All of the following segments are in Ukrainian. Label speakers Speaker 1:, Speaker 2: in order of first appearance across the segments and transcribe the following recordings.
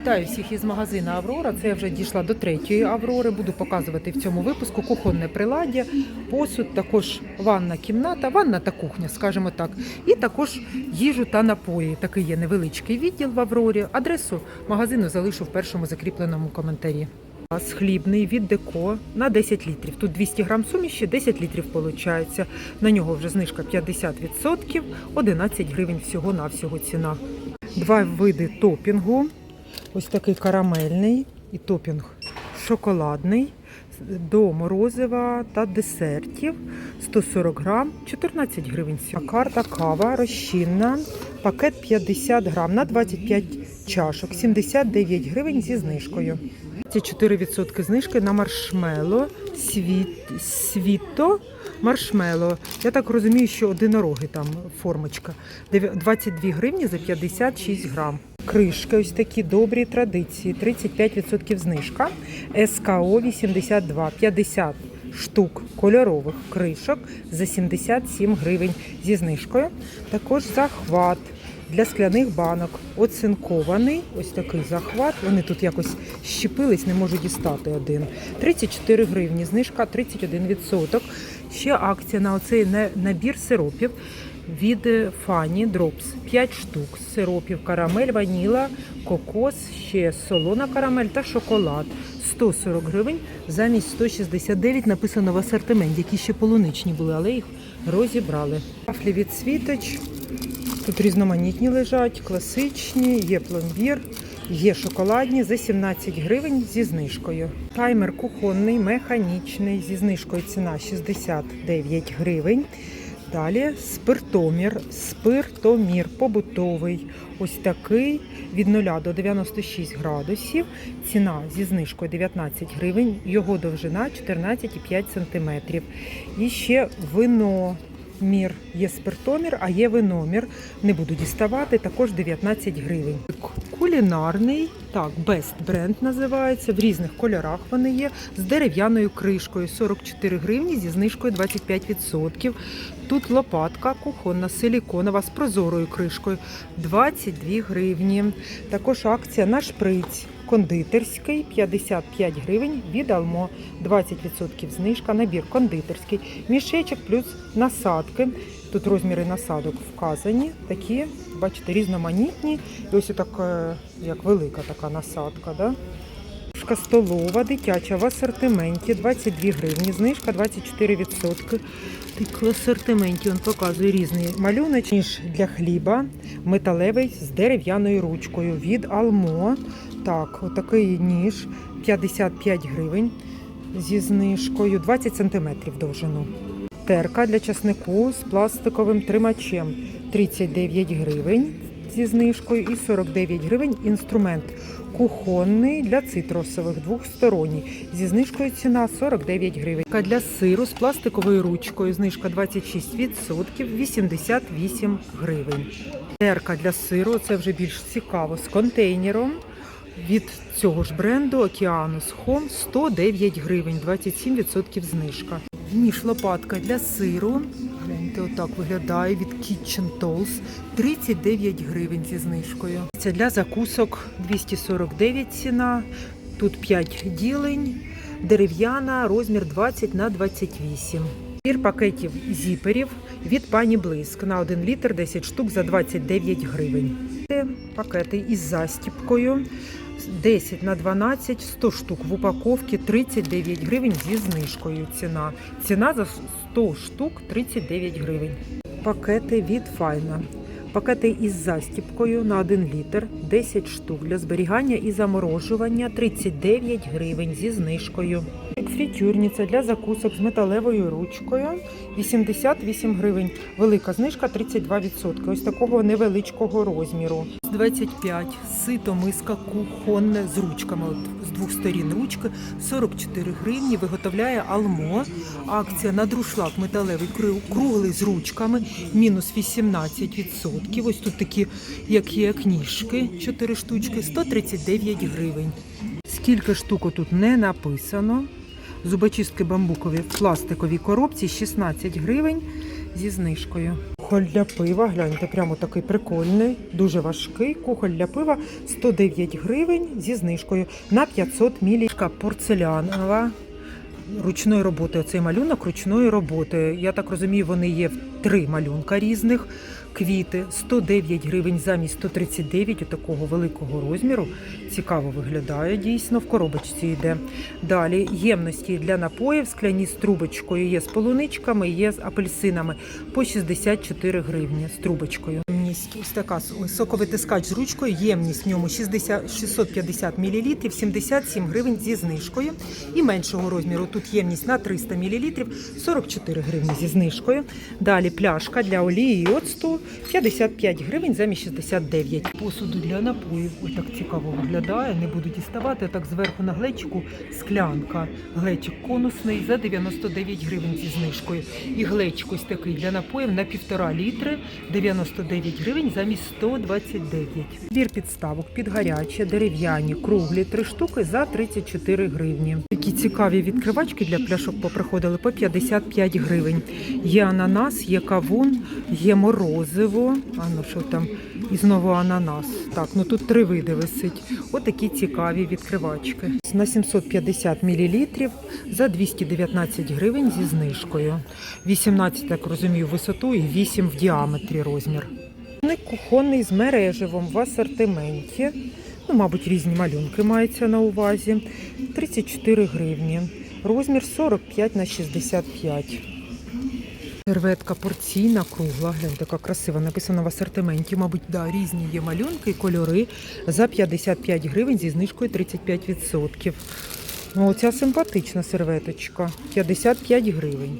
Speaker 1: Вітаю всіх із магазину Аврора. Це я вже дійшла до третьої Аврори. Буду показувати в цьому випуску кухонне приладдя, посуд, також ванна кімната, ванна та кухня, скажімо так. І також їжу та напої. Такий є невеличкий відділ в Аврорі. Адресу магазину залишу в першому закріпленому коментарі. Хлібний від деко на 10 літрів. Тут 200 грам суміші, 10 літрів виходить. На нього вже знижка 50%, 11 гривень всього на всього ціна. Два види топінгу. Ось такий карамельний і топінг шоколадний до морозива та десертів 140 грам, 14 гривень. Карта кава розчинна, пакет 50 грам на 25 чашок, 79 гривень зі знижкою. Це 4% знижки на маршмело, світ, світо, маршмело. Я так розумію, що одинороги там формочка. 22 гривні за 56 грам. Кришки, ось такі добрі традиції. 35% знижка. СКО 82, 50 штук кольорових кришок за 77 гривень зі знижкою. Також захват для скляних банок. Оцинкований, ось такий захват. Вони тут якось щепились, не можу дістати один. 34 гривні, знижка 31%. Ще акція на оцей на- набір сиропів від Фані Дропс. 5 штук сиропів, карамель, ваніла, кокос, ще солона карамель та шоколад. 140 гривень замість 169 написано в асортимент, які ще полуничні були, але їх розібрали. Вафлі від світоч. Тут різноманітні лежать, класичні, є пломбір, є шоколадні за 17 гривень зі знижкою. Таймер кухонний, механічний, зі знижкою ціна 69 гривень. Далі спиртомір, спиртомір побутовий. Ось такий від 0 до 96 градусів. Ціна зі знижкою 19 гривень, його довжина 14,5 см. І ще вино. Мір є спиртомір, а є виномір. Не буду діставати, також 19 гривень. Кулінарний, так, Best Brand називається. В різних кольорах вони є. З дерев'яною кришкою 44 гривні зі знижкою 25%. Тут лопатка кухонна, силіконова з прозорою кришкою 22 гривні. Також акція на шприць. Кондитерський 55 гривень від Алмо, 20% знижка, набір кондитерський, мішечок плюс насадки. Тут розміри насадок вказані, такі, бачите, різноманітні. І ось так, е, як велика така насадка. Да? Ложка столова, дитяча в асортименті 22 гривні, знижка 24%. Так, в асортименті він показує різний малюнок. Ніж для хліба, металевий з дерев'яною ручкою від Алмо. Так, отакий ніж 55 гривень зі знижкою 20 см довжину. Терка для часнику з пластиковим тримачем 39 гривень зі знижкою і 49 гривень інструмент кухонний для цитрусових двохсторонній. Зі знижкою ціна 49 гривень. Для сиру з пластиковою ручкою знижка 26%, 88 гривень. Терка для сиру це вже більш цікаво з контейнером. Від цього ж бренду Океанус Home 109 гривень, 27% знижка. Ніж лопатка для сиру. Гляньте, отак виглядає від Kitchen Tools. 39 гривень зі знижкою. Це для закусок 249 ціна. Тут 5 ділень. Дерев'яна, розмір 20 на 28. Пір пакетів зіперів від пані Блиск на 1 літр 10 штук за 29 гривень. Пакети із застіпкою 10 на 12, 100 штук в упаковці 39 гривень зі знижкою. Ціна. Ціна за 100 штук 39 гривень. Пакети від Файна. Пакети із застіпкою на 1 літр 10 штук для зберігання і заморожування 39 гривень зі знижкою. Фрітюрниця для закусок з металевою ручкою 88 гривень. Велика знижка 32%. Ось такого невеличкого розміру. 25 сито миска кухонне з ручками. От з двох сторін ручки 44 гривні. Виготовляє Алмо. Акція на друшлак металевий кру- круглий з ручками. Мінус 18%. Ось тут такі, як є кніжки, 4 штучки, 139 гривень. Скільки штук тут не написано. Зубочистки бамбукові в пластиковій коробці 16 гривень зі знижкою. Кухоль для пива, гляньте, прямо такий прикольний, дуже важкий. Кухоль для пива 109 гривень зі знижкою на 500 мл. Порцелянова ручної роботи. Оцей малюнок ручної роботи. Я так розумію, вони є в три малюнка різних. Квіти 109 гривень замість 139 у такого великого розміру. Цікаво виглядає дійсно. В коробочці йде. Далі ємності для напоїв, скляні з трубочкою. Є з полуничками, є з апельсинами по 64 гривні з трубочкою. Ось така соковитискач з ручкою. Ємність в ньому 60, 650 мл, 77 гривень зі знижкою. І меншого розміру тут ємність на 300 мл, 44 гривні зі знижкою. Далі пляшка для олії і оцту 55 гривень замість 69. Посуду для напоїв. Ось так цікаво виглядає. Не буду діставати. Так зверху на глечику склянка. Глечик конусний за 99 гривень зі знижкою. І глечик ось такий для напоїв на півтора літри 99 гривень замість 129. Збір підставок під гаряче, дерев'яні, круглі, три штуки за 34 гривні. Такі цікаві відкривачки для пляшок поприходили по 55 гривень. Є ананас, є кавун, є морозиво. А ну що там? І знову ананас. Так, ну тут три види висить. Отакі цікаві відкривачки. На 750 мл за 219 гривень зі знижкою. 18, так розумію, висоту і 8 в діаметрі розмір. Кухонний з мереживом в асортименті. Ну, мабуть, різні малюнки маються на увазі. 34 гривні. Розмір 45 на 65. Серветка порційна, кругла. Гляньте, така красива. Написано в асортименті. Мабуть, да, різні є малюнки, і кольори за 55 гривень зі знижкою 35%. Ну, оця симпатична серветочка. 55 гривень.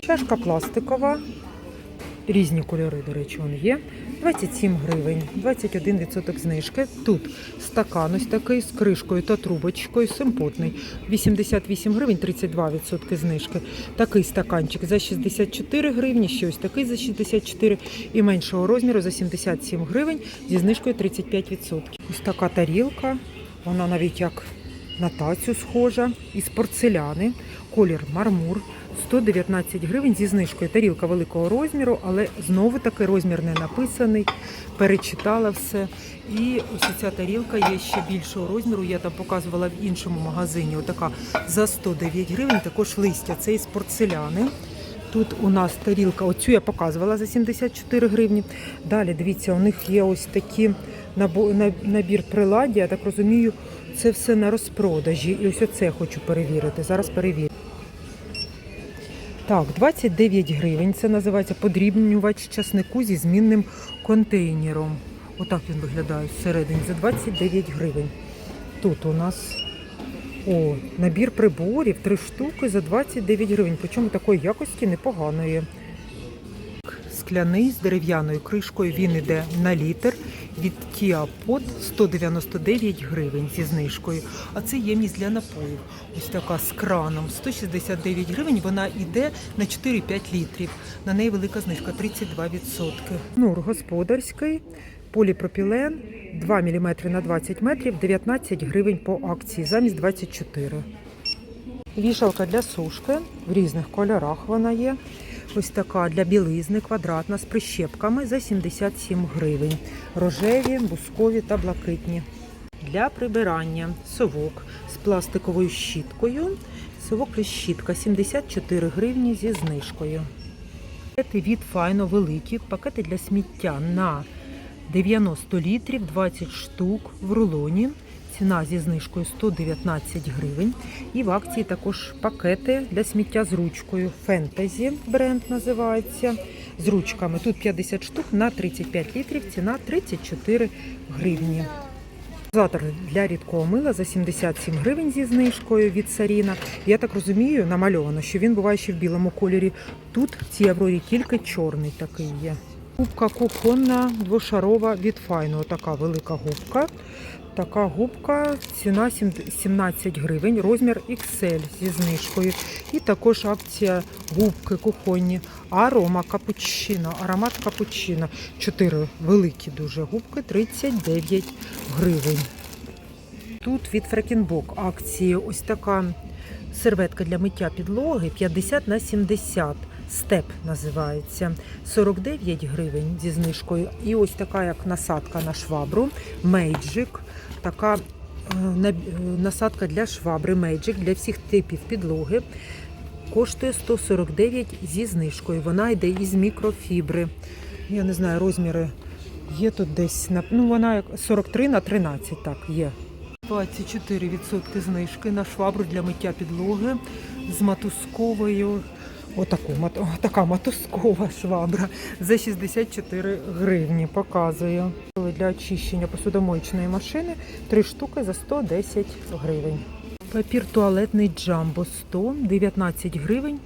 Speaker 1: Чашка пластикова. Різні кольори, до речі, вони є. 27 гривень, 21% знижки. Тут стакан ось такий з кришкою та трубочкою, симпотний. 88 гривень, 32% знижки. Такий стаканчик за 64 гривні, ще ось такий за 64 і меншого розміру за 77 гривень зі знижкою 35%. Ось така тарілка, вона навіть як на тацю схожа, із порцеляни, колір мармур. 119 гривень зі знижкою. Тарілка великого розміру, але знову таки розмір не написаний. Перечитала все. І ось ця тарілка є ще більшого розміру. Я там показувала в іншому магазині. Отака за 109 гривень. Також листя. Це із порцеляни. Тут у нас тарілка, оцю я показувала за 74 гривні. Далі, дивіться, у них є ось такі набір приладдя. Я так розумію, це все на розпродажі. І ось оце хочу перевірити. Зараз перевірю. Так, 29 гривень. Це називається подрібнювач часнику зі змінним контейнером. Отак він виглядає всередині за 29 гривень. Тут у нас о, набір приборів, три штуки за 29 гривень. Причому такої якості непоганої. Скляний з дерев'яною кришкою він іде на літр від Kia Pod 199 гривень зі знижкою. А це ємність для напоїв. Ось така з краном 169 гривень. Вона йде на 4-5 літрів. На неї велика знижка 32%. Нур господарський, поліпропілен 2 мм на 20 метрів, 19 гривень по акції замість 24. Вішалка для сушки в різних кольорах вона є. Ось така для білизни квадратна з прищепками за 77 гривень. Рожеві, бускові та блакитні. Для прибирання совок з пластиковою щіткою. Совок і щітка 74 гривні зі знижкою. Пакети від Файно великі. Пакети для сміття на 90 літрів, 20 штук в рулоні. Ціна зі знижкою 119 гривень. І в акції також пакети для сміття з ручкою. Фентезі бренд називається. З ручками. Тут 50 штук на 35 літрів. Ціна 34 гривні. Дозатор для рідкого мила за 77 гривень зі знижкою від Саріна. Я так розумію, намальовано, що він буває ще в білому кольорі. Тут в цій аврорі тільки чорний такий є. Губка кухонна двошарова від Файно. Така велика губка. Така губка, ціна 17 гривень, розмір XL зі знижкою. І також акція губки кухонні. Арома капучино, аромат капучино. Чотири великі дуже губки, 39 гривень. Тут від Фрекінбок акції ось така серветка для миття підлоги 50 на 70 Степ називається 49 гривень зі знижкою. І ось така як насадка на швабру, мейджик, така е, е, насадка для швабри, мейджик для всіх типів підлоги. Коштує 149 зі знижкою. Вона йде із мікрофібри. Я не знаю, розміри є тут десь на ну вона як 43 на 13, так є. 24% знижки на швабру для миття підлоги з матусковою. Отаку, така матускова швабра за 64 гривні. Показую. Для очищення посудомоїчної машини 3 штуки за 110 гривень. Папір туалетний джамбо 100, 19 гривень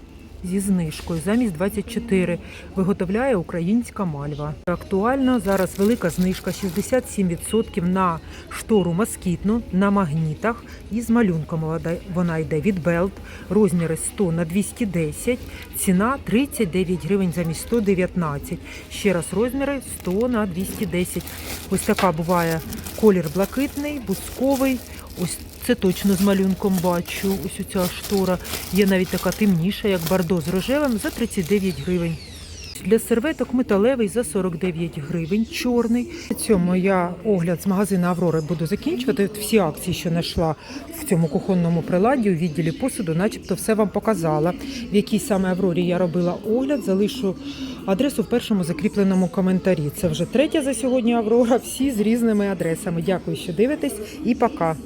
Speaker 1: зі знижкою замість 24. Виготовляє українська мальва. Актуально зараз велика знижка 67% на штору москітну на магнітах із малюнком. Вона- йде від Белт, розміри 100 на 210, ціна 39 гривень замість 119. Ще раз розміри 100 на 210. Ось така буває колір блакитний, бусковий. Ось це точно з малюнком бачу. Ось ця штора. Є навіть така темніша, як бардо з рожевим, за 39 гривень. Для серветок металевий за 49 гривень, чорний. На цьому я огляд з магазину Аврори буду закінчувати. Всі акції, що знайшла в цьому кухонному приладі у відділі посуду, начебто все вам показала. В якій саме Аврорі я робила огляд, залишу адресу в першому закріпленому коментарі. Це вже третя за сьогодні Аврора. Всі з різними адресами. Дякую, що дивитесь, і пока.